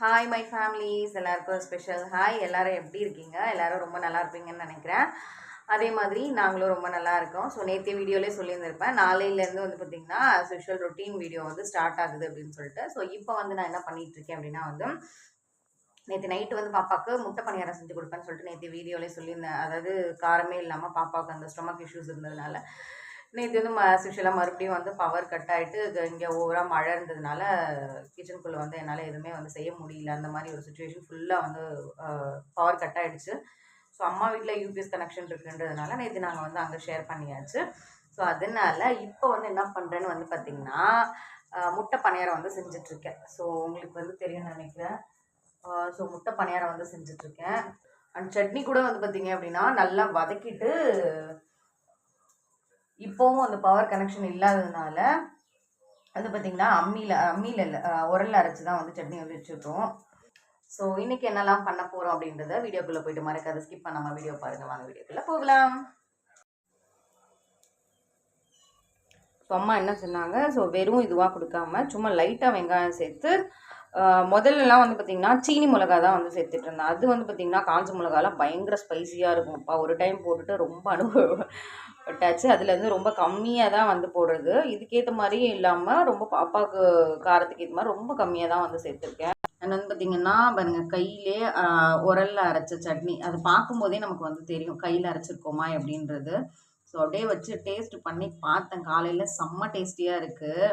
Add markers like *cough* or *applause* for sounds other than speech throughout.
Hi my families எல்லாருக்கும் special hi எல்லாரும் எப்படி இருக்கீங்க? எல்லாரும் ரொம்ப நல்லா இருப்பீங்கன்னு நினைக்கிறேன். அதே மாதிரி நாங்களும் ரொம்ப நல்லா இருக்கோம். ஸோ நேற்று வீடியோலேயே சொல்லியிருந்திருப்பேன். நாளையிலேருந்து வந்து பார்த்திங்கன்னா ஸ்பெஷல் ரொட்டீன் வீடியோ வந்து ஸ்டார்ட் ஆகுது அப்படின்னு சொல்லிட்டு. ஸோ இப்போ வந்து நான் என்ன பண்ணிகிட்ருக்கேன் அப்படின்னா வந்து நேற்று நைட்டு வந்து பாப்பாவுக்கு முட்டை பணியாரம் செஞ்சு கொடுப்பேன்னு சொல்லிட்டு நேற்று வீடியோலேயே சொல்லியிருந்தேன். அதாவது காரமே இல்லாமல் பாப்பாவுக்கு அந்த ஸ்டொமக் இஷ்யூஸ் இருந்ததுனால. நேற்று வந்து ம ஸ்பெஷலாக மறுபடியும் வந்து பவர் கட் ஆகிட்டு இங்கே ஓவராக மழை இருந்ததுனால கிச்சனுக்குள்ளே வந்து என்னால் எதுவுமே வந்து செய்ய முடியல. அந்த மாதிரி ஒரு சுச்சுவேஷன் ஃபுல்லாக வந்து பவர் கட் ஆகிடுச்சு ஸோ அம்மா வீட்டில் யூபிஎஸ் கனெக்ஷன் இருக்குன்றதுனால நேற்று நாங்கள் வந்து அங்கே ஷேர் பண்ணியாச்சு. ஸோ அதனால இப்போ வந்து என்ன பண்ணுறேன்னு வந்து பார்த்திங்கன்னா முட்டை பணியாரம் வந்து செஞ்சிட்ருக்கேன். ஸோ உங்களுக்கு வந்து தெரியும்னு நினைக்கிறேன். ஸோ முட்டை பணியாரம் வந்து செஞ்சிட்ருக்கேன். அண்ட் சட்னி கூட வந்து பார்த்திங்க அப்படின்னா நல்லா வதக்கிட்டு இப்போவும் அந்த பவர் கனெக்ஷன் இல்லாததுனால வந்து பார்த்திங்கன்னா அம்மியில் அம்மியில் இல்லை உரலில் அரைச்சி தான் வந்து சட்னி வந்து வச்சுருக்கோம். ஸோ இன்றைக்கி என்னெல்லாம் பண்ண போகிறோம் அப்படின்றத வீடியோக்குள்ளே போயிட்டு மறக்காத ஸ்கிப் பண்ணாமல் வீடியோ பாருங்கள் வாங்க வீடியோக்குள்ளே போகலாம். ஸோ அம்மா என்ன சொன்னாங்க? ஸோ வெறும் இதுவாக கொடுக்காம சும்மா லைட்டாக வெங்காயம் சேர்த்து முதல்லலாம் வந்து பார்த்திங்கன்னா சீனி மிளகா தான் வந்து சேர்த்துட்டு இருந்தேன். அது வந்து பார்த்திங்கன்னா காஞ்ச மிளகாலாம் பயங்கர ஸ்பைசியாக இருக்கும்ப்பா ஒரு டைம் போட்டுட்டு ரொம்ப அனுபவம். அனுபவப்பட்டாச்சு அதுலேருந்து ரொம்ப கம்மியாக தான் வந்து போடுறது. இதுக்கேற்ற மாதிரி இல்லாமல் ரொம்ப பாப்பாவுக்கு காரத்துக்கு ஏற்ற மாதிரி ரொம்ப கம்மியாக தான் வந்து சேர்த்துருக்கேன். அண்ட் வந்து பார்த்திங்கன்னா பாருங்க கையிலே உரலில் அரைச்ச சட்னி. அது பார்க்கும்போதே நமக்கு வந்து தெரியும் கையில் அரைச்சிருக்கோமா அப்படின்றது ஸோ அப்படியே வச்சு டேஸ்ட் பண்ணி பார்த்தேன். காலையில் செம்ம டேஸ்டியாக இருக்குது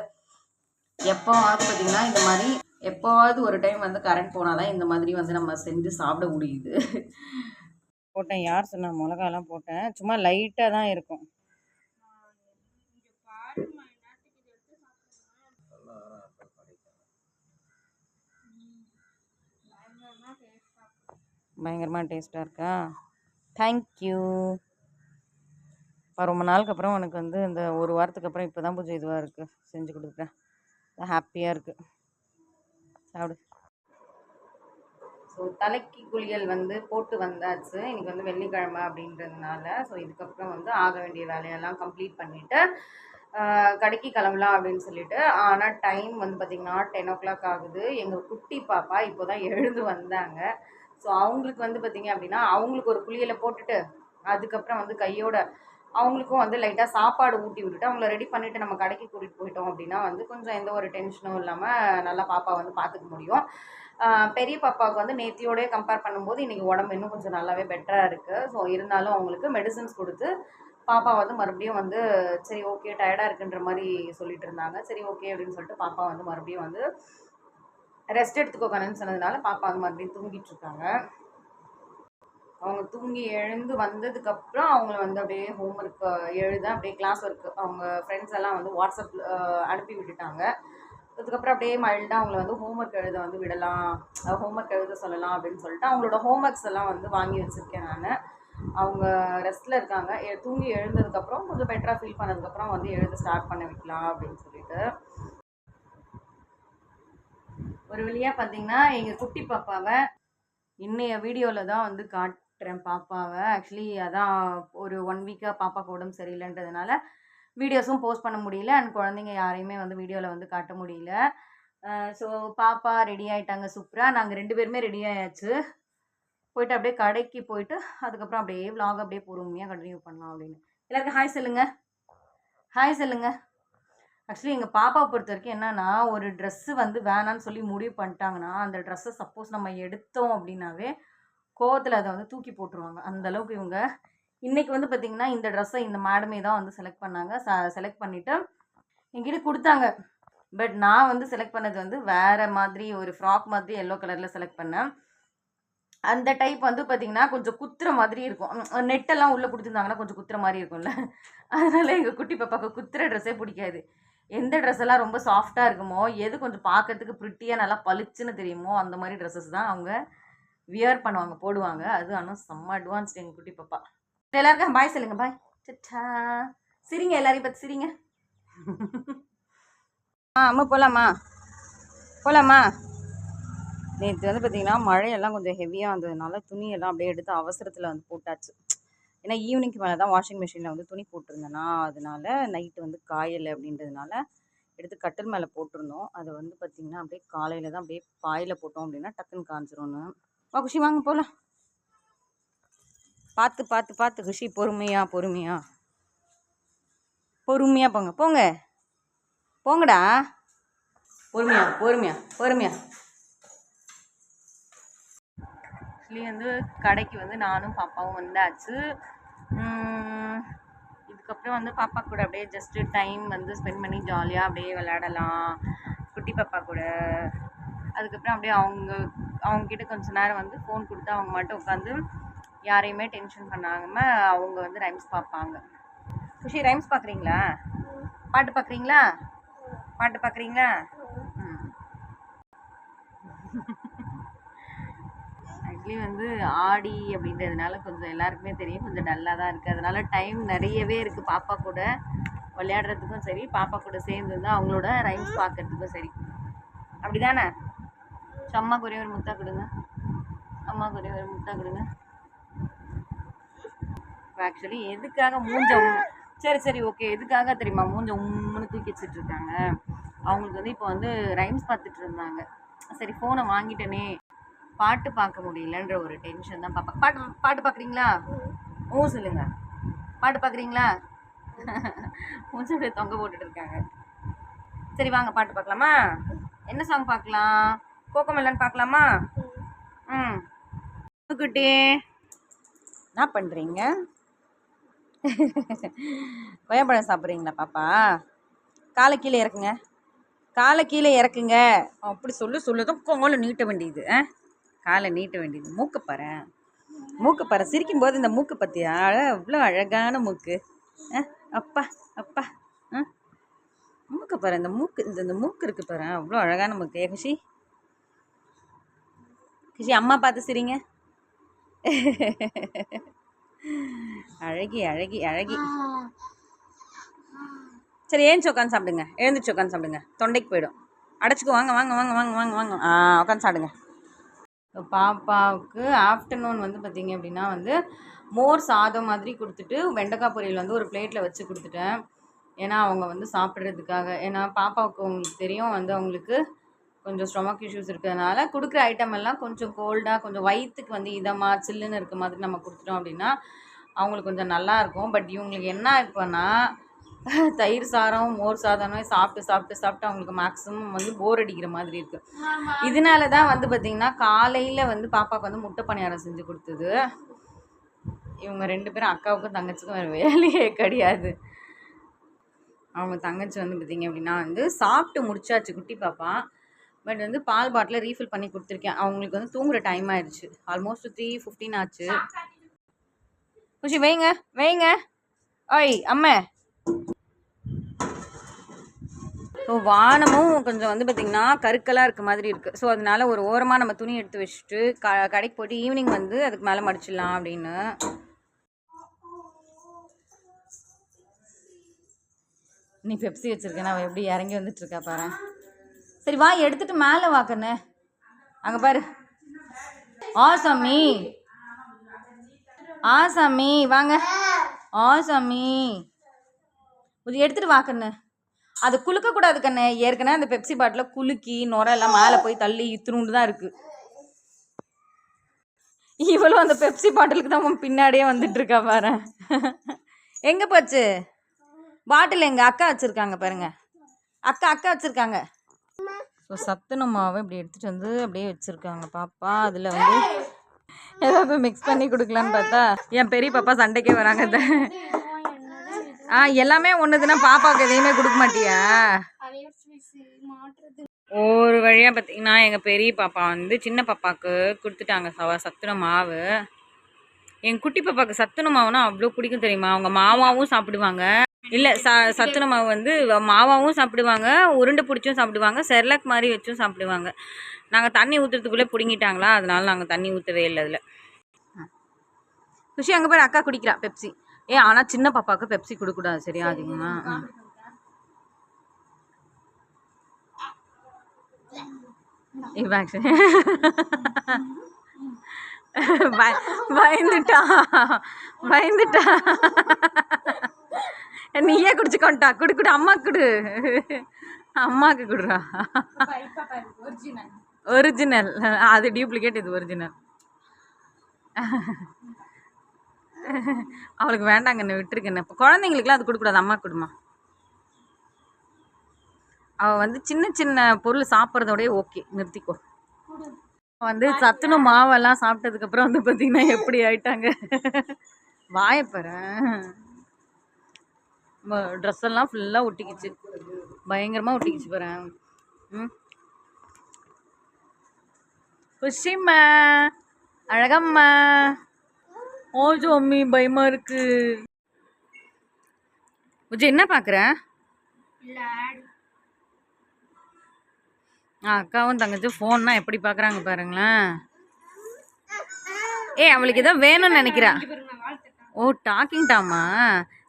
எப்போவாவது பார்த்தீங்கன்னா இந்த மாதிரி எப்போவாவது ஒரு டைம் வந்து கரண்ட் போனால் தான் இந்த மாதிரி வந்து நம்ம செஞ்சு சாப்பிட முடியுது. போட்டேன். யார் சொன்னா மிளகாலாம் போட்டேன். சும்மா லைட்டாக தான் இருக்கும். பயங்கரமாக டேஸ்ட்டாக இருக்கா? தேங்க்யூ ரொம்ப நாளுக்கு அப்புறம் உனக்கு வந்து இந்த ஒரு வாரத்துக்கு அப்புறம் இப்போ தான் பூஜை இதுவாக இருக்குது செஞ்சு கொடுக்குறேன் ஹாப்பியாக இருக்குது சாப்பிடு. ஸோ தலைக்கு குளியல் வந்து போட்டு வந்தாச்சு. இன்னைக்கு வந்து வெள்ளிக்கிழமை அப்படின்றதுனால. ஸோ இதுக்கப்புறம் வந்து ஆக வேண்டிய வேலையெல்லாம் கம்ப்ளீட் பண்ணிவிட்டு கடைக்கு கிளம்பலாம் அப்படின்னு சொல்லிட்டு. ஆனால் டைம் வந்து பார்த்திங்கன்னா டென் ஓ கிளாக் ஆகுது. எங்கள் குட்டி பாப்பா இப்போ தான் எழுந்து வந்தாங்க. ஸோ அவங்களுக்கு வந்து பார்த்திங்க அப்படின்னா அவங்களுக்கு ஒரு குளியலை போட்டுட்டு அதுக்கப்புறம் வந்து கையோட அவங்களுக்கும் வந்து லைட்டாக சாப்பாடு ஊட்டி விட்டுட்டு அவங்கள ரெடி பண்ணிவிட்டு நம்ம கடைக்கு கூட்டிகிட்டு போயிட்டோம் அப்படின்னா வந்து கொஞ்சம் எந்த ஒரு டென்ஷனும் இல்லாமல் நல்லா பாப்பா வந்து பார்த்துக்க முடியும். பெரிய பாப்பாவுக்கு வந்து நேத்தியோடய கம்பேர் பண்ணும்போது இன்றைக்கி உடம்பு இன்னும் கொஞ்சம் நல்லாவே பெட்டராக இருக்குது ஸோ இருந்தாலும் அவங்களுக்கு மெடிசன்ஸ் கொடுத்து பாப்பா வந்து மறுபடியும் வந்து சரி ஓகே டயர்டாக இருக்குன்ற மாதிரி சொல்லிட்டு இருந்தாங்க. சரி ஓகே அப்படின்னு சொல்லிட்டு பாப்பா வந்து மறுபடியும் வந்து ரெஸ்ட் எடுத்துக்கோக்கணும்னு சொன்னதுனால பாப்பா வந்து மறுபடியும் தூங்கிட்டு இருக்காங்க. அவங்க தூங்கி எழுந்து வந்ததுக்கப்புறம் அவங்கள வந்து அப்படியே ஹோம் ஒர்க் எழுத அப்படியே கிளாஸ் ஒர்க் அவங்க ஃப்ரெண்ட்ஸ் எல்லாம் வந்து வாட்ஸ்அப் அனுப்பி விட்டுட்டாங்க. அதுக்கப்புறம் அப்படியே மைல்டாக அவங்கள வந்து ஹோம்ஒர்க் எழுத வந்து விடலாம். ஹோம்ஒர்க் எழுத சொல்லலாம் அப்படின்னு சொல்லிட்டு அவங்களோட ஹோம்ஒர்க்ஸ் எல்லாம் வந்து வாங்கி வச்சுருக்கேன் நான். அவங்க ரெஸ்ட்டில் இருக்காங்க. தூங்கி எழுந்ததுக்கப்புறம் கொஞ்சம் பெட்டராக ஃபீல் பண்ணதுக்கப்புறம் வந்து எழுத ஸ்டார்ட் பண்ண வைக்கலாம் அப்படின்னு சொல்லிட்டு. ஒரு வழியாக பார்த்தீங்கன்னா எங்கள் குட்டி பாப்பாவை இன்னைய வீடியோவில் தான் வந்து காட்டுறேன் பாப்பாவை. ஆக்சுவலி அதான் ஒரு ஒன் வீக்காக பாப்பாக்கு உடம்பு சரியில்லைன்றதுனால வீடியோஸும் போஸ்ட் பண்ண முடியல. அண்ட் குழந்தைங்க யாரையுமே வந்து வீடியோவில் வந்து காட்ட முடியல. ஸோ பாப்பா ரெடி ஆகிட்டாங்க சூப்பராக நாங்கள் ரெண்டு பேருமே ரெடி ஆயாச்சு. போயிட்டு அப்படியே கடைக்கு போயிட்டு அதுக்கப்புறம் அப்படியே விலாக் அப்படியே பொறுமையாக கண்டினியூ பண்ணலாம் அப்படின்னு. எல்லாருக்கும் ஹாய் சொல்லுங்க. ஹாய் சொல்லுங்க. ஆக்சுவலி எங்கள் பாப்பாவை பொறுத்த வரைக்கும் என்னென்னா ஒரு ட்ரெஸ்ஸு வந்து வேணான்னு சொல்லி முடிவு பண்ணிட்டாங்கன்னா அந்த ட்ரெஸ்ஸை சப்போஸ் நம்ம எடுத்தோம் அப்படின்னாவே கோவத்தில் அதை வந்து தூக்கி போட்டுருவாங்க. அந்தளவுக்கு இவங்க இன்னைக்கு வந்து பார்த்திங்கன்னா இந்த ட்ரெஸ்ஸை இந்த மேடமே தான் வந்து செலக்ட் பண்ணாங்க. செலக்ட் பண்ணிவிட்டு என்கிட்ட கொடுத்தாங்க. பட் நான் வந்து செலக்ட் பண்ணது வந்து வேறு மாதிரி ஒரு ஃப்ராக் மாதிரி எல்லோ கலரில் செலக்ட் பண்ணேன். அந்த டைப் வந்து பார்த்திங்கன்னா கொஞ்சம் குத்துற மாதிரி இருக்கும். நெட்டெல்லாம் உள்ளே கொடுத்துருந்தாங்கன்னா கொஞ்சம் குத்துற மாதிரி இருக்கும்ல. அதனால் எங்கள் குட்டி பாப்பாவுக்கு குத்துற ட்ரெஸ்ஸே பிடிக்காது. எந்த ட்ரெஸ் எல்லாம் ரொம்ப சாஃப்டாக இருக்குமோ எது கொஞ்சம் பார்க்கறதுக்கு ப்ரிட்டியாக நல்லா பளிச்சுன்னு தெரியுமோ அந்த மாதிரி ட்ரெஸ்ஸஸ் தான் அவங்க வியர் பண்ணுவாங்க போடுவாங்க. அது ஆனால் செம்ம அட்வான்ஸ்டு எங்கள் குட்டி பாப்பா. எல்லாருக்கும் பாய் சொல்லுங்க பாய் சச்சா சிரிங்க எல்லாரையும் பார்த்து சிரிங்க. ஆ அம்மா போகலாமா போகலாமா நேற்று வந்து பார்த்திங்கன்னா மழையெல்லாம் கொஞ்சம் ஹெவியாக வந்ததுனால துணியெல்லாம் அப்படியே எடுத்து அவசரத்தில் வந்து போட்டாச்சு. ஏன்னா ஈவினிங்க்கு மேலே தான் வாஷிங் மிஷினில் வந்து துணி போட்டிருந்தேன்னா அதனால நைட்டு வந்து காயலை அப்படின்றதுனால எடுத்து கட்டில் மேலே போட்டிருந்தோம். அது வந்து பார்த்திங்கன்னா அப்படியே காலையில் தான் அப்படியே பாயில் போட்டோம் அப்படின்னா டக்குன்னு காஞ்சிரும்னு. வா குஷி வாங்க போகலாம் பார்த்து பார்த்து பார்த்து குஷி பொறுமையா பொறுமையா. பொறுமையா போங்க. போங்க. போங்கடா. பொறுமையா பொறுமையா பொறுமையா. ஆக்சுவலி வந்து கடைக்கு வந்து நானும் பாப்பாவும் வந்தாச்சு. இதுக்கப்புறம் வந்து பாப்பா கூட அப்படியே ஜஸ்ட்டு டைம் வந்து ஸ்பெண்ட் பண்ணி ஜாலியாக அப்படியே விளையாடலாம். குட்டி பாப்பா கூட. அதுக்கப்புறம் அப்படியே அவங்க அவங்கக்கிட்ட கொஞ்ச நேரம் வந்து ஃபோன் கொடுத்து அவங்க மட்டும் உட்காந்து யாரையுமே டென்ஷன் பண்ணாமல் அவங்க வந்து ரைம்ஸ் பார்ப்பாங்க. குஷி ரைம்ஸ் பார்க்குறீங்களா? பாட்டு பார்க்குறீங்களா? பாட்டு பார்க்குறீங்களா? ஆக்சுவலி வந்து ஆடி அப்படின்றதுனால கொஞ்சம் எல்லாருக்குமே தெரியும். கொஞ்சம் டல்லாக தான் இருக்குது அதனால டைம் நிறையவே இருக்குது பாப்பா கூட விளையாடுறதுக்கும் சரி பாப்பா கூட சேர்ந்து வந்து அவங்களோட ரைம்ஸ் பார்க்கறதுக்கும் சரி. அப்படிதானே? ஸோ அம்மாக்கு ஒரே ஒரு முத்தா கொடுங்க. அம்மாவுக்கு ஒரே ஒரு முத்தா கொடுங்க. ஆக்சுவலி எதுக்காக மூஞ்ச உம்- சரி சரி ஓகே எதுக்காக தெரியுமா? மூஞ்ச உம்முன்னு தூக்கி வச்சுட்டு இருக்காங்க அவங்களுக்கு வந்து இப்போ வந்து ரைம்ஸ் பார்த்துட்டு இருந்தாங்க சரி ஃபோனை வாங்கிட்டனே. பாட்டு பார்க்க முடியலன்ற ஒரு டென்ஷன் தான் பாப்பா. பாட்டு பாட்டு பார்க்குறீங்களா? ஓ சொல்லுங்க. பாட்டு பார்க்குறீங்களா? மூச்சு தொங்க போட்டுட்டு இருக்காங்க சரி வாங்க பாட்டு பார்க்கலாமா? என்ன சாங் பார்க்கலாம்? கோகமெல்லன் பார்க்கலாமா? ம். குட்டி. என்ன பண்ணுறீங்க கொய்யாப்பழம் சாப்பிட்றீங்களா பாப்பா? காலை கீழே இறக்குங்க. காலை கீழே இறக்குங்க. அப்படி சொல்லு சொல்லுதும் கோலை நீட்ட வேண்டியது ஆ? காலை நீட்ட வேண்டியது. மூக்கு பாரு மூக்கு பாரு சிரிக்கும் போது இந்த மூக்கு பற்றியா அவ்வளோ அழகான மூக்கு. ஆ அப்பா அப்பா ஆ? மூக்கு பாரு இந்த மூக்கு இந்த இந்த மூக்கு இருக்கு பாரு அவ்வளோ அழகான மூக்கு. ஏ குஷி? குஷி அம்மா பார்த்து சிரிங்க. *laughs* அழகி அழகி அழகி. சரி ஏஞ்சி உட்காந்து சாப்பிடுங்க. எழுந்துச்சு உட்காந்து சாப்பிடுங்க. தொண்டைக்கு போயிடும். அடைச்சிக்கோ வாங்க வாங்க வாங்க வாங்க வாங்க வாங்க. ஆ உட்காந்து சாப்பிடுங்க. பாப்பாவுக்கு ஆஃப்டர்நூன் வந்து பார்த்தீங்க அப்படின்னா வந்து மோர் சாதம் மாதிரி கொடுத்துட்டு வெண்டைக்காய் பொரியல் வந்து ஒரு பிளேட்டில் வச்சு கொடுத்துட்டேன். ஏன்னா அவங்க வந்து சாப்பிட்றதுக்காக. ஏன்னா பாப்பாவுக்கு உங்களுக்கு தெரியும் வந்து அவங்களுக்கு கொஞ்சம் ஸ்டொமக் இஷ்யூஸ் இருக்கிறதுனால கொடுக்குற ஐட்டம் எல்லாம் கொஞ்சம் கோல்டாக கொஞ்சம் வயிற்றுக்கு வந்து இதமாக சில்லுன்னு இருக்க மாதிரி நம்ம கொடுத்துட்டோம் அப்படின்னா அவங்களுக்கு கொஞ்சம் நல்லா இருக்கும். பட் இவங்களுக்கு என்ன இப்போனா தயிர் சாதம் மோர் சாதமே சாப்பிட்டு சாப்பிட்டு சாப்பிட்டு அவங்களுக்கு மேக்ஸிமம் வந்து போர் அடிக்கிற மாதிரி இருக்குது இதனால தான் வந்து பார்த்திங்கன்னா காலையில் வந்து பாப்பாவுக்கு வந்து முட்டை பணியாரம் செஞ்சு கொடுத்தது. இவங்க ரெண்டு பேரும் அக்காவுக்கும் தங்கச்சிக்கும் வேறு வேலையே கிடையாது. அவங்க தங்கச்சி வந்து பார்த்திங்க அப்படின்னா வந்து சாப்பிட்டு முடிச்சாச்சு குட்டி பாப்பா. பட் வந்து பால் பாட்டில் ரீஃபில் பண்ணி கொடுத்துருக்கேன். அவங்களுக்கு வந்து தூங்குற டைம் ஆயிடுச்சு ஆல்மோஸ்ட் த்ரீ ஃபிஃப்டீன் ஆச்சு. குஷி வைங்க வைங்க. ஓய் அம்மே. ஸோ வானமும் கொஞ்சம் வந்து பார்த்திங்கன்னா கருக்கலாக இருக்க மாதிரி இருக்குது ஸோ அதனால ஒரு ஓரமாக நம்ம துணி எடுத்து வச்சுட்டு க கடைக்கு போயிட்டு ஈவினிங் வந்து அதுக்கு மேலே மடிச்சிடலாம் அப்படின்னு. நீ பெப்சி வச்சுருக்கேன் அவள் எப்படி இறங்கி வந்துட்டுருக்கா பாரு. சரி வா எடுத்துகிட்டு மேலே வாக்கண்ணே அங்கே பாரு. ஆசாமி ஆசாமி வாங்க. ஆசாமி இது எடுத்துட்டு வா கண்ணு. அது குலுக்கக்கூடாது கண்ணு. ஏற்கனவே அந்த பெப்சி பாட்டில் குலுக்கி நுர எல்லாம் மேலே போய் தள்ளி இத்தினூண்டு தான் இருக்குது இவளும் அந்த பெப்சி பாட்டிலுக்கு தான் பின்னாடியே வந்துட்டு இருக்கா பாரு. எங்கே போச்சு? பாட்டில் எங்கள் அக்கா வச்சுருக்காங்க பாருங்க. அக்கா அக்கா வச்சுருக்காங்க. ஸோ சத்துணவு மாவை இப்படி எடுத்துகிட்டு வந்து அப்படியே வச்சுருக்காங்க. பாப்பா அதில் வந்து ஏதாவது மிக்ஸ் பண்ணி கொடுக்கலான்னு பார்த்தா என் பெரிய பாப்பா சண்டைக்கே வராங்க ஆ எல்லாமே ஒன்றுதுன்னா பாப்பாவுக்கு எதையுமே கொடுக்க மாட்டியா? ஒரு வழியாக பார்த்தீங்கன்னா எங்கள் பெரிய பாப்பா வந்து சின்ன பாப்பாவுக்கு கொடுத்துட்டாங்க சவ சத்துண மாவு. என் குட்டி பாப்பாவுக்கு சத்துண மாவுனா அவ்வளோ பிடிக்கும் தெரியுமா? அவங்க மாவாவும் சாப்பிடுவாங்க. இல்லை ச சத்துண மாவு வந்து மாவாவும் சாப்பிடுவாங்க உருண்டை பிடிச்சும் சாப்பிடுவாங்க செர்லாக் மாதிரி வச்சும் சாப்பிடுவாங்க. நாங்கள் தண்ணி ஊற்றுறதுக்குள்ளே பிடுங்கிட்டாங்களா அதனால நாங்கள் தண்ணி ஊற்றவே இல்லை அதில். குஷி அங்கே போய் அக்கா குடிக்கிறா பெப்சி. ஏ ஆனால் சின்ன பாப்பாவுக்கு பெப்சி கொடுக்கூடாது சரியா அதிகமாக பயந்துட்டா. பயந்துட்டா. நீயே குடிச்சுக்கோன்ட்டா குடு குடு அம்மா குடு. அம்மாவுக்கு குடுறா? ஒரிஜினல் அது டூப்ளிகேட் இது ஒரிஜினல் அவளுக்கு வேண்டாங்கண்ணே விட்டுருக்கண்ணே இப்போ குழந்தைங்களுக்குலாம் அது கொடுக்கூடாது அம்மா கொடுமா? அவள் வந்து சின்ன சின்ன பொருள் சாப்பிட்றதோடய ஓகே நிறுத்திக்கோ. வந்து சத்துணவு மாவெல்லாம் சாப்பிட்டதுக்கப்புறம் வந்து பார்த்தீங்கன்னா எப்படி ஆயிட்டாங்க? வாயப்பறேன். ட்ரெஸ் எல்லாம் ஃபுல்லாக ஒட்டிக்கிச்சு. பயங்கரமாக ஒட்டிக்கிச்சு பாறேன் ம். குஷிம்மா அழகம்மா. ஓஜோ அம்மி பயமா இருக்கு. விஜய் என்ன பார்க்குற அக்காவும் தங்கச்சும் ஃபோன்னா எப்படி பார்க்குறாங்க பாருங்களேன். ஏய் அவளுக்கு ஏதோ வேணும்னு நினைக்கிறா. ஓ டாக்கிங் டாமா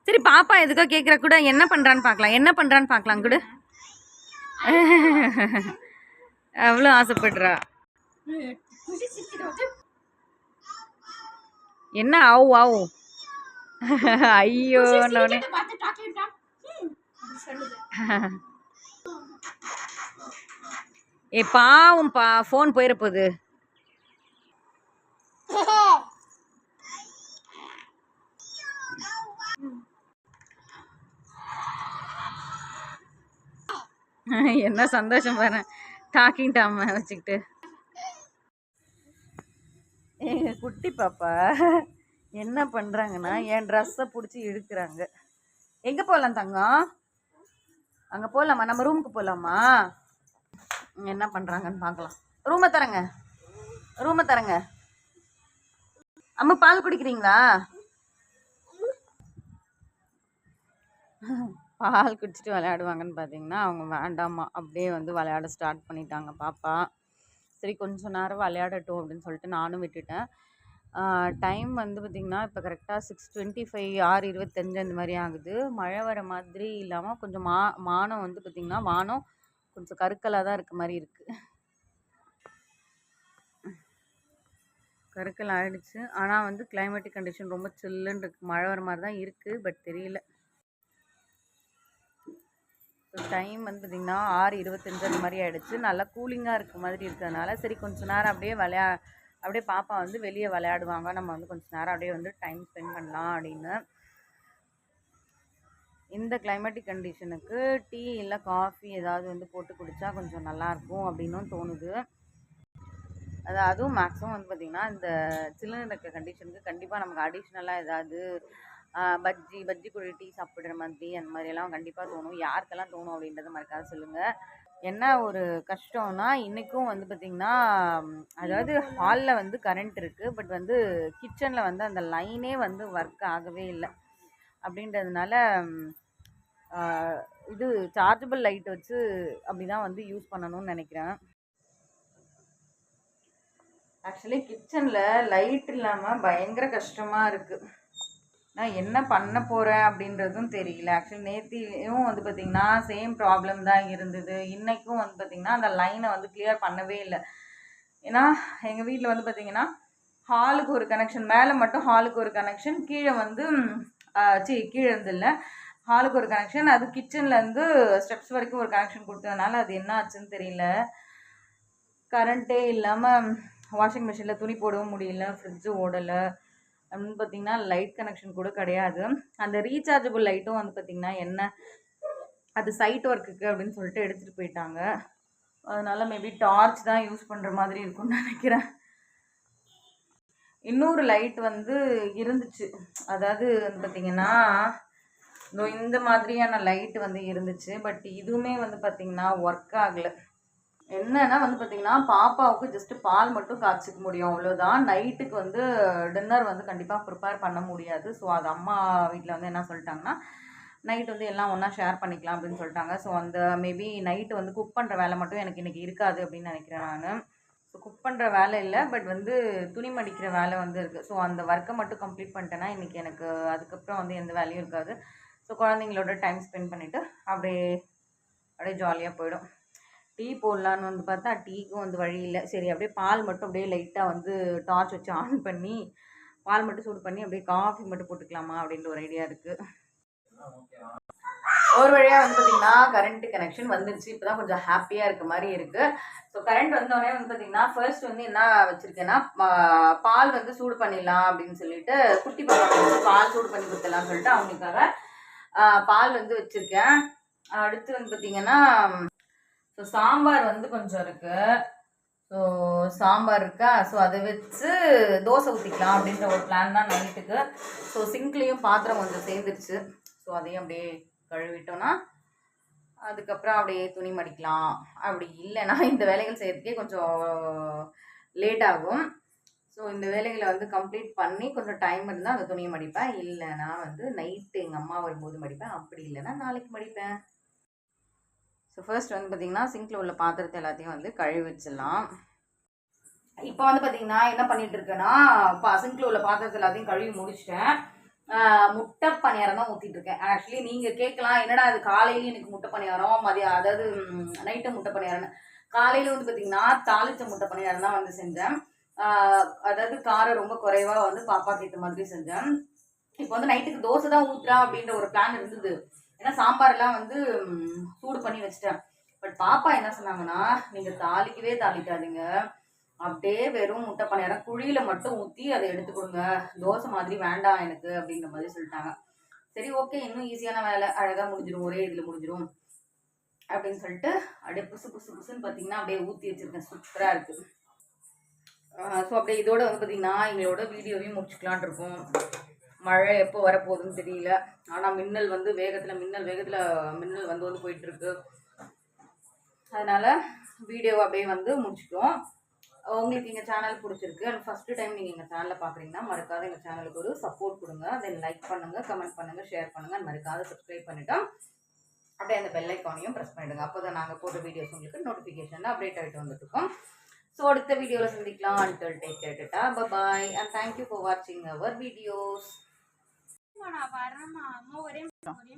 சரி பாப்பா எதுக்கோ கேட்குற கூட என்ன பண்ணுறான்னு பார்க்கலாம் என்ன பண்ணுறான்னு பார்க்கலாம் கூட. அவ்வளோ ஆசைப்படுறா? என்ன ஆவு ஆவு? ஐயோ நானே ஏ பாவம் பா ஃபோன் போயிட போகுது என்ன சந்தோஷம் பாரு டாக்கிங் டாம வச்சுக்கிட்டு. எங்க குட்டி பாப்பா என்ன பண்றாங்கன்னா என் ட்ரெஸ்ஸை பிடிச்சி இழுக்கிறாங்க. எங்க போகலாம் தங்கம்? அங்கே போகலாமா நம்ம ரூமுக்கு போகலாமா என்ன பண்ணுறாங்கன்னு பார்க்கலாம் ரூமை தரங்க. ரூமை தரங்க. அம்மா பால் குடிக்கிறீங்களா? பால் குடிச்சிட்டு விளையாடுவாங்கன்னு பார்த்தீங்கன்னா அவங்க வேண்டாமா அப்படியே வந்து விளையாட ஸ்டார்ட் பண்ணிட்டாங்க. பாப்பா சரி கொஞ்சம் நேரம் விளையாடட்டும் அப்படின்னு சொல்லிட்டு நானும் விட்டுட்டேன். டைம் வந்து பார்த்திங்கன்னா இப்போ கரெக்டாக சிக்ஸ் டுவெண்ட்டி ஃபைவ் ஆறு இருபத்தஞ்சு அந்த மாதிரி ஆகுது. மழை வர மாதிரி இல்லாமல் கொஞ்சம் மா வானம் வந்து பார்த்திங்கன்னா வானம் கொஞ்சம் கருக்கலாக தான் இருக்க மாதிரி இருக்குது கருக்கல் ஆயிடுச்சு ஆனால் வந்து கிளைமேட்டிக் கண்டிஷன் ரொம்ப சில்லுன்னு இருக்குது மழை வர மாதிரி தான் இருக்குது பட் தெரியல. டைம் வந்து பார்த்திங்கன்னா ஆறு இருபத்தஞ்சு அந்த மாதிரி ஆகிடுச்சு நல்லா கூலிங்காக இருக்க மாதிரி இருக்கிறதுனால சரி கொஞ்ச நேரம் அப்படியே விளையா அப்படியே பாப்பா வந்து வெளியே விளையாடுவாங்க. நம்ம வந்து கொஞ்சம் நேரம் அப்படியே வந்து டைம் ஸ்பெண்ட் பண்ணலாம் அப்படின்னு. இந்த கிளைமேட்டிக் கண்டிஷனுக்கு டீ இல்லை காஃபி ஏதாவது வந்து போட்டு குடித்தா கொஞ்சம் நல்லாயிருக்கும் அப்படின்னும் தோணுது. அது அதுவும் மேக்ஸிமம் வந்து பார்த்திங்கன்னா இந்த சில்லுன்னு இருக்க கண்டிஷனுக்கு கண்டிப்பாக நமக்கு அடிஷ்னலாக ஏதாவது பஜ்ஜி பஜ்ஜி குழி டீ சாப்பிட்ற மாதிரி அந்த மாதிரியெல்லாம் கண்டிப்பாக தோணும். யாருக்கெல்லாம் தோணும் அப்படின்றத மறக்காத சொல்லுங்கள் என்ன ஒரு கஷ்டம்னா இன்றைக்கும் வந்து பார்த்திங்கன்னா அதாவது ஹாலில் வந்து கரண்ட் இருக்குது பட் வந்து கிச்சனில் வந்து அந்த லைனே வந்து ஒர்க் ஆகவே இல்லை. அப்படின்றதுனால இது சார்ஜபிள் லைட் வச்சு அப்படி தான் வந்து யூஸ் பண்ணணும்னு நினைக்கிறேன். ஆக்சுவலி கிச்சனில் லைட் இல்லாமல் பயங்கர கஷ்டமாக இருக்குது நான் என்ன பண்ண போகிறேன் அப்படின்றதும் தெரியல. ஆக்சுவலி நேத்தியும் வந்து பார்த்திங்கன்னா சேம் ப்ராப்ளம் தான் இருந்தது. இன்றைக்கும் வந்து பார்த்திங்கன்னா அந்த லைனை வந்து கிளியர் பண்ணவே இல்லை. ஏன்னா எங்கள் வீட்டில் வந்து பார்த்திங்கன்னா ஹாலுக்கு ஒரு கனெக்ஷன் மேலே மட்டும் ஹாலுக்கு ஒரு கனெக்ஷன் கீழே வந்து சி கீழே இருந்து இல்லை. ஹாலுக்கு ஒரு கனெக்ஷன் அது கிச்சன்லேருந்து ஸ்டெப்ஸ் வரைக்கும் ஒரு கனெக்ஷன் கொடுத்ததுனால அது என்ன ஆச்சுன்னு தெரியல. கரண்ட்டே இல்லாமல் வாஷிங் மிஷினில் துணி போடவும் முடியல ஃப்ரிட்ஜு ஓடலை. அப்படின்னு பார்த்தீங்கன்னா லைட் கனெக்ஷன் கூட கிடையாது. அந்த ரீசார்ஜபிள் லைட்டும் வந்து பார்த்திங்கன்னா என்ன அது சைட் ஒர்க்குக்கு அப்படின்னு சொல்லிட்டு எடுத்துகிட்டு போயிட்டாங்க. அதனால் மேபி டார்ச் தான் யூஸ் பண்ணுற மாதிரி இருக்கும்னு நினைக்கிறேன். இன்னொரு லைட் வந்து இருந்துச்சு. அதாவது வந்து பார்த்திங்கன்னா இந்த மாதிரியான லைட் வந்து இருந்துச்சு. பட் இதுவுமே வந்து பார்த்திங்கன்னா ஒர்க் ஆகலை. என்னன்னா வந்து பார்த்தீங்கன்னா பாப்பாவுக்கு ஜஸ்ட்டு பால் மட்டும் காய்ச்சிக்க முடியும். அவ்வளோதான் நைட்டுக்கு வந்து டின்னர் வந்து கண்டிப்பாக ப்ரிப்பேர் பண்ண முடியாது. ஸோ அது அம்மா வீட்டில் வந்து என்ன சொல்லிட்டாங்கன்னா நைட் வந்து எல்லாம் ஒன்றா ஷேர் பண்ணிக்கலாம் அப்படின்னு சொல்லிட்டாங்க. ஸோ அந்த மேபி நைட்டு வந்து குக் பண்ணுற வேலை மட்டும் எனக்கு இன்றைக்கி இருக்காது அப்படின்னு நினைக்கிறேன் நான். ஸோ குக் பண்ணுற வேலை இல்லை பட் வந்து துணி மடிக்கிற வேலை வந்து இருக்குது ஸோ அந்த ஒர்க்கை மட்டும் கம்ப்ளீட் பண்ணிட்டேன்னா இன்றைக்கி எனக்கு அதுக்கப்புறம் வந்து எந்த வேலையும் இருக்காது. ஸோ குழந்தைங்களோட டைம் ஸ்பெண்ட் பண்ணிவிட்டு அப்படியே அப்படியே ஜாலியாக போயிடும். டீ போடலான்னு வந்து பார்த்தா டீக்கும் வந்து வழி இல்லை. சரி அப்படியே பால் மட்டும் அப்படியே லைட்டாக வந்து டார்ச் வச்சு ஆன் பண்ணி பால் மட்டும் சூடு பண்ணி அப்படியே காஃபி மட்டும் போட்டுக்கலாமா அப்படின்ற ஒரு ஐடியா இருக்குது ஒரு வழியாக வந்து பார்த்தீங்கன்னா கரண்ட் கனெக்ஷன் வந்துருச்சு. இப்போ தான் கொஞ்சம் ஹாப்பியாக இருக்க மாதிரி இருக்குது ஸோ கரண்ட் வந்தோடனே வந்து பார்த்திங்கன்னா ஃபர்ஸ்ட் வந்து என்ன வச்சுருக்கேன்னா பால் வந்து சூடு பண்ணிடலாம் அப்படின்னு சொல்லிட்டு குட்டி பாப்பாக்கு பால் சூடு பண்ணி கொடுத்துடலாம்னு சொல்லிட்டு அவங்களுக்காக பால் வந்து வச்சுருக்கேன். அடுத்து வந்து பார்த்திங்கன்னா ஸோ சாம்பார் வந்து கொஞ்சம் இருக்குது ஸோ சாம்பார் இருக்கா? ஸோ அதை வச்சு தோசை ஊற்றிக்கலாம் அப்படின்ற ஒரு பிளான் தான் நைட்டுக்கு. ஸோ சிங்க்லேயும் பாத்திரம் கொஞ்சம் சேர்ந்துருச்சு. ஸோ அதையும் அப்படியே கழுவிட்டோன்னா அதுக்கப்புறம் அப்படியே துணி மடிக்கலாம். அப்படி இல்லைன்னா இந்த வேலைகள் செய்யறதுக்கே கொஞ்சம் லேட் ஆகும். ஸோ இந்த வேலைகளை வந்து கம்ப்ளீட் பண்ணி கொஞ்சம் டைம் இருந்தால் அந்த துணியை மடிப்பேன். இல்லைன்னா வந்து நைட்டு எங்கள் அம்மா வரும்போது மடிப்பேன். அப்படி இல்லைன்னா நாளைக்கு மடிப்பேன். ஸோ ஃபர்ஸ்ட் வந்து பார்த்திங்கன்னா சிங்கில் உள்ள பாத்திரத்தை எல்லாத்தையும் வந்து கழுவி வச்சிடலாம். இப்போ வந்து பார்த்தீங்கன்னா என்ன பண்ணிகிட்ருக்கேன்னா இருக்கேன்னா பா சிங்கில் உள்ள பாத்திரத்தை எல்லாத்தையும் கழுவி முடிச்சிட்டேன். முட்டை பணியாரம் தான் ஊற்றிட்டு இருக்கேன். ஆக்சுவலி நீங்கள் கேட்கலாம் என்னடா அது காலையிலேயும் எனக்கு முட்டை பணியாரம் மதியம் அதாவது நைட்டு முட்டை பணியாரம்னு. காலையில் வந்து பார்த்தீங்கன்னா தாளிச்ச முட்டை பணியாரம் தான் வந்து செஞ்சேன். அதாவது காரம் ரொம்ப குறைவாக வந்து பாப்பாக்கு ஏற்ற மாதிரி செஞ்சேன். இப்போ வந்து நைட்டுக்கு தோசை தான் ஊற்றுறா அப்படின்ற ஒரு பிளான் இருந்தது. ஏன்னா சாம்பார்லாம் வந்து சூடு பண்ணி வச்சிட்டேன். பட் பாப்பா என்ன சொன்னாங்கன்னா நீங்கள் தாளிக்கவே தாளிக்காதீங்க. அப்படியே வெறும் முட்டை பணியாரம் குழியில மட்டும் ஊற்றி அதை எடுத்து கொடுங்க. தோசை மாதிரி வேண்டாம் எனக்கு அப்படின்ற மாதிரி சொல்லிட்டாங்க. சரி ஓகே இன்னும் ஈஸியான வேலை. அழகாக முடிஞ்சிடும் ஒரே இதில் முடிஞ்சிடும் அப்படின்னு சொல்லிட்டு அப்படியே புசு புசு புசுன்னு பார்த்தீங்கன்னா அப்படியே ஊற்றி வச்சிருக்கேன். சூப்பராக இருக்குது ஸோ அப்படியே இதோட வந்து பார்த்தீங்கன்னா எங்களோட வீடியோவையும் முடிச்சுக்கலான் இருக்கோம். மழை எப்போ வரப்போகுதுன்னு தெரியல. ஆனால் மின்னல் வந்து வேகத்தில் மின்னல் வேகத்தில் மின்னல் வந்து வந்து போயிட்டுருக்கு. அதனால் வீடியோ வீடியோவை அப்படியே வந்து முடிச்சுட்டோம் உங்களுக்கு எங்கள் சேனல் பிடிச்சிருக்கு அண்ட் ஃபஸ்ட்டு டைம் நீங்கள் எங்கள் சேனலில் பார்க்குறீங்கன்னா மறக்காத எங்கள் சேனலுக்கு ஒரு சப்போர்ட் கொடுங்க. தென் லைக் பண்ணுங்கள் கமெண்ட் பண்ணுங்கள் ஷேர் பண்ணுங்கள் மறக்காத சப்ஸ்கிரைப் பண்ணிட்டோம். அப்படியே அந்த பெல் ஐக்கானையும் ப்ரெஸ் பண்ணிடுங்க. அப்போ தான் நாங்கள் போட்ட வீடியோஸ் உங்களுக்கு நோட்டிஃபிகேஷனில் அப்டேட் ஆகிட்டு வந்துட்டுருக்கோம் ஸோ அடுத்த வீடியோவில் சந்திக்கலாம். அன்டில் டேக் கேட்டுட்டா பாய் அண்ட் தேங்க்யூ ஃபார் வாட்சிங் அவர் வீடியோஸ் நான் வரேம்மா அம்மா ஒரே ஒரே